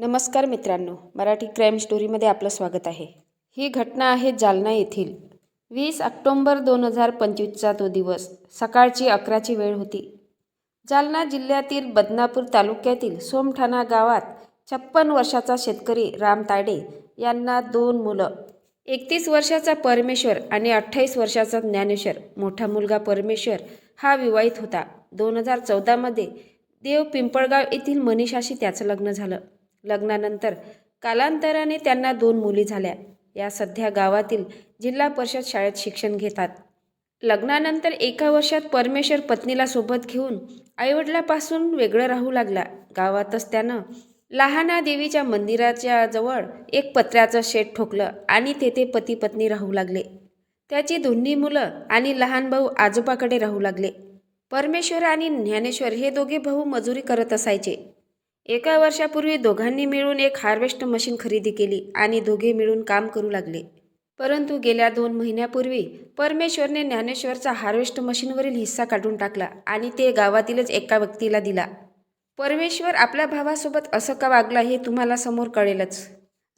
नमस्कार मित्रांनो मराठी क्राईम स्टोरीमध्ये आपलं स्वागत आहे. ही घटना आहे जालना येथील. वीस ऑक्टोंबर दोन हजार पंचवीसचा तो दिवस सकाळची अकराची वेळ होती. जालना जिल्ह्यातील बदनापूर तालुक्यातील सोमठाणा गावात छप्पन वर्षाचा शेतकरी राम ताडे यांना दोन मुलं एकतीस वर्षाचा परमेश्वर आणि अठ्ठावीस वर्षाचा ज्ञानेश्वर. मोठा मुलगा परमेश्वर हा विवाहित होता. दोन हजार चौदामध्ये देव पिंपळगाव येथील मनीषाशी त्याचं लग्न झालं. लग्नानंतर. कालांतराने त्यांना दोन मुली झाल्या. या सध्या गावातील जिल्हा परिषद शाळेत शिक्षण घेतात. लग्नानंतर एका वर्षात परमेश्वर पत्नीला सोबत घेऊन आईवडिलापासून वेगळं राहू लागला. गावातच त्यानं लहाना देवीच्या मंदिराच्या जवळ एक पत्र्याचं शेड ठोकलं आणि तेथे पती पत्नी राहू लागले. त्याची दोन्ही मुलं आणि लहान भाऊ आजोबाकडे राहू लागले. परमेश्वर आणि ज्ञानेश्वर हे दोघे भाऊ मजुरी करत असायचे. एका वर्षापूर्वी दोघांनी मिळून एक हार्वेस्ट मशीन खरेदी केली आणि दोघे मिळून काम करू लागले. परंतु गेल्या दोन महिन्यापूर्वी परमेश्वरने ज्ञानेश्वरचा हार्वेस्ट मशीनवरील हिस्सा काढून टाकला आणि ते गावातीलच एका व्यक्तीला दिला. परमेश्वर आपल्या भावासोबत असं का वागला हे तुम्हाला समोर कळेलच.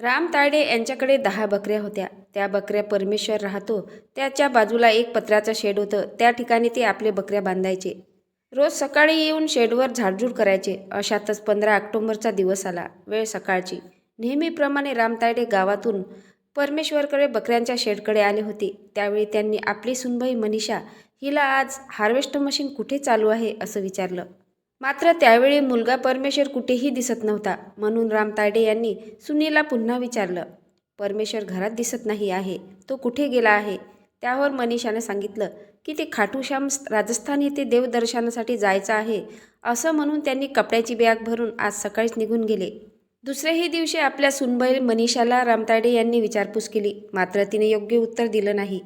राम ताडे यांच्याकडे दहा बकऱ्या होत्या. त्या बकऱ्या परमेश्वर राहतो. त्याच्या बाजूला एक पत्र्याचं शेड होतं. त्या ठिकाणी ते आपले बकऱ्या बांधायचे. रोज सकाळी येऊन शेडवर झाडझूड करायचे. अशातच पंधरा ऑक्टोबरचा दिवस आला. वेळ सकाळची. नेहमीप्रमाणे रामतायडे गावातून परमेश्वरकडे बकऱ्यांच्या शेडकडे आले होते. त्यावेळी त्यांनी आपली सुनबाई मनीषा हिला आज हार्वेस्ट मशीन कुठे चालू आहे असं विचारलं. मात्र त्यावेळी मुलगा परमेश्वर कुठेही दिसत नव्हता म्हणून रामतायडे यांनी सुनीला पुन्हा विचारलं. परमेश्वर घरात दिसत नाही आहे. तो कुठे गेला आहे? त्यावर मनीषाने सांगितलं की ते खाटूश्याम राजस्थान येथे देवदर्शनासाठी जायचं आहे असं म्हणून त्यांनी कपड्याची बॅग भरून आज सकाळीच निघून गेले. दुसऱ्याही दिवशी आपल्या सुनबाई मनीषाला रामतायडे यांनी विचारपूस केली मात्र तिने योग्य उत्तर दिलं नाही.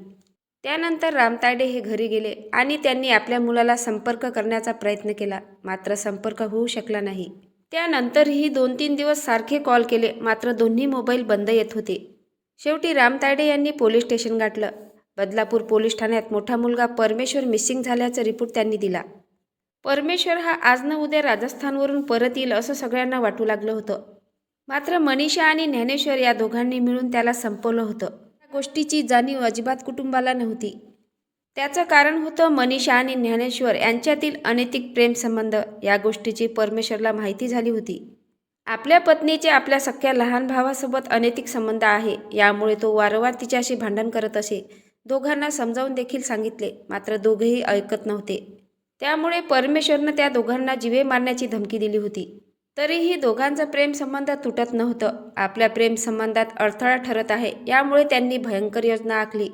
त्यानंतर रामतायडे हे घरी गेले आणि त्यांनी आपल्या मुलाला संपर्क करण्याचा प्रयत्न केला मात्र संपर्क होऊ शकला नाही. त्यानंतरही दोन तीन दिवस सारखे कॉल केले मात्र दोन्ही मोबाईल बंद येत होते. शेवटी रामतायडे यांनी पोलीस स्टेशन गाठलं. बदलापूर पोलीस ठाण्यात मोठा मुलगा परमेश्वर मिसिंग झाल्याचा रिपोर्ट त्यांनी दिला. परमेश्वर हा आज न उद्या राजस्थानवरून परत येईल असं सगळ्यांना वाटू लागलं होतं. मात्र मनीषा आणि ज्ञानेश्वर या दोघांनी मिळून त्याला संपवलं होतं. त्या गोष्टीची जाणीव अजिबात कुटुंबाला नव्हती. त्याचं कारण होतं मनीषा आणि ज्ञानेश्वर यांच्यातील अनैतिक प्रेमसंबंध या गोष्टीची परमेश्वरला माहिती झाली होती. आपल्या पत्नीचे आपल्या सख्या लहान भावासोबत अनैतिक संबंध आहे. यामुळे तो वारंवार तिच्याशी भांडण करत असे. दोघांना समजावून देखील सांगितले. मात्र दोघेही ऐकत नव्हते. त्यामुळे परमेश्वरनं त्या दोघांना जिवे मारण्याची धमकी दिली होती. तरीही दोघांचं प्रेमसंबंध तुटत नव्हतं. आपल्या प्रेमसंबंधात अडथळा ठरत आहे. यामुळे त्यांनी भयंकर योजना आखली.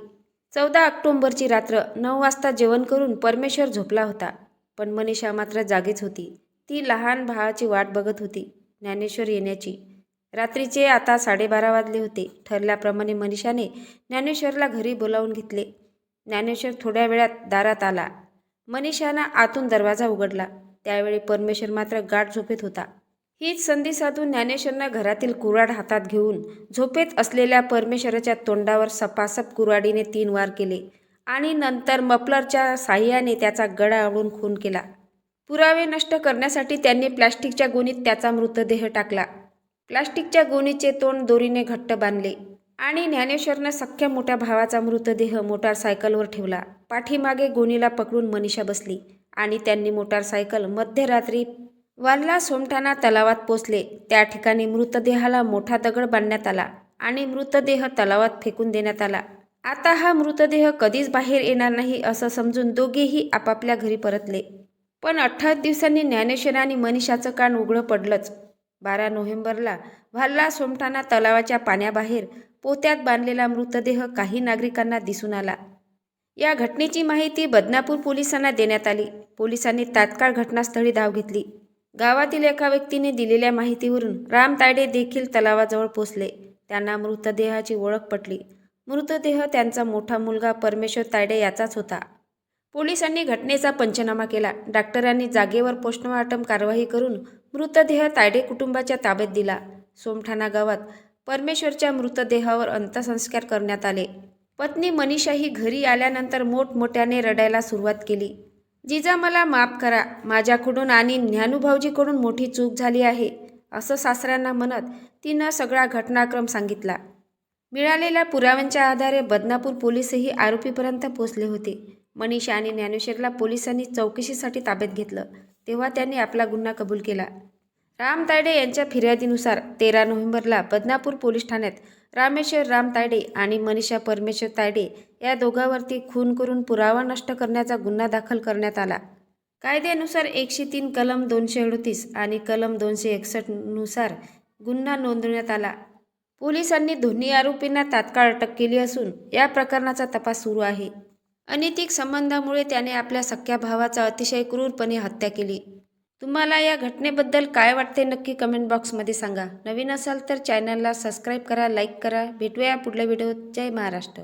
चौदा ऑक्टोंबरची रात्र नऊ वाजता जेवण करून परमेश्वर झोपला होता. पण मनीषा मात्र जागीच होती. ती लहान भावाची वाट बघत होती. ज्ञानेश्वर येण्याची. रात्रीचे आता साडेबारा वाजले होते. ठरल्याप्रमाणे मनीषाने ज्ञानेश्वरला घरी बोलावून घेतले. ज्ञानेश्वर थोड्या वेळात दारात आला. मनीषानं आतून दरवाजा उघडला. त्यावेळी परमेश्वर मात्र गाठ झोपेत होता. हीच संधी साधून ज्ञानेश्वरनं घरातील कुऱ्हाड हातात घेऊन झोपेत असलेल्या परमेश्वराच्या तोंडावर सपासप कुराडीने तीन वार केले आणि नंतर मफलरच्या साह्याने त्याचा गळा आवळून खून केला. पुरावे नष्ट करण्यासाठी त्यांनी प्लॅस्टिकच्या गोणीत त्याचा मृतदेह टाकला. प्लास्टिकच्या गोणीचे तोंड दोरीने घट्ट बांधले आणि ज्ञानेश्वरनं सख्ख्या मोठ्या भावाचा मृतदेह मोटारसायकलवर ठेवला. पाठीमागे गोणीला पकडून मनीषा बसली आणि त्यांनी मोटारसायकल मध्यरात्री वाल्ला सोमठाणा तलावात पोचले. त्या ठिकाणी मृतदेहाला मोठा दगड बांधण्यात आला आणि मृतदेह तलावात फेकून देण्यात आला. आता हा मृतदेह कधीच बाहेर येणार नाही असं समजून दोघेही आपापल्या घरी परतले. पण अठ्ठावीस दिवसांनी ज्ञानेश्वर आणि मनीषाचं कान उघडं पडलंच. बारा नोव्हेंबरला व्हाल्ला सोमठाणा तलावाच्या पाण्याबाहेर पोत्यात बांधलेला मृतदेह काही नागरिकांना दिसून आला. या घटनेची माहिती बदनापूर पोलिसांना देण्यात आली. पोलिसांनी तात्काळ घटनास्थळी धाव घेतली. गावातील एका व्यक्तीने दिलेल्या माहितीवरून राम तायडे देखील तलावाजवळ पोचले. त्यांना मृतदेहाची ओळख पटली. मृतदेह त्यांचा मोठा मुलगा परमेश्वर तायडे याचाच होता. पोलिसांनी घटनेचा पंचनामा केला. डॉक्टरांनी जागेवर पोस्टमॉर्टम कारवाई करून मृतदेह तायडे कुटुंबाच्या ताब्यात दिला. सोमठाणा गावात परमेश्वरच्या मृतदेहावर अंत्यसंस्कार करण्यात आले. पत्नी मनीषाही घरी आल्यानंतर मोठमोठ्याने रडायला सुरुवात केली. जिजा मला माफ करा. माझ्याकडून आणि ज्ञानूभाऊजीकडून मोठी चूक झाली आहे असं सासऱ्यांना म्हणत तिनं सगळा घटनाक्रम सांगितला. मिळालेल्या पुराव्यांच्या आधारे बदनापूर पोलीसही आरोपीपर्यंत पोचले होते. मनीषा आणि ज्ञानेश्वरला पोलिसांनी चौकशीसाठी ताब्यात घेतलं. तेव्हा त्यांनी आपला गुन्हा कबूल केला. राम तायडे यांच्या फिर्यादीनुसार तेरा नोव्हेंबरला बदनापूर पोलीस ठाण्यात रामेश्वर राम तायडे आणि मनीषा परमेश्वर तायडे या दोघांवरती खून करून पुरावा नष्ट करण्याचा गुन्हा दाखल करण्यात आला. कायद्यानुसार एकशे तीन कलम दोनशे अडतीस आणि कलम दोनशे एकसष्टनुसार गुन्हा नोंदवण्यात आला. पोलिसांनी दोन्ही आरोपींना तात्काळ अटक केली असून या प्रकरणाचा तपास सुरू आहे. अनैतिक संबंधामुळे त्याने आपल्या सख्या भावाचा अतिशय क्रूरपणे हत्या केली. तुम्हाला या घटनेबद्दल काय वाटते नक्की कमेंट बॉक्समध्ये सांगा. नवीन असाल तर चॅनलला सबस्क्राईब करा लाईक करा. भेटूया पुढल्या व्हिडिओत जय महाराष्ट्र.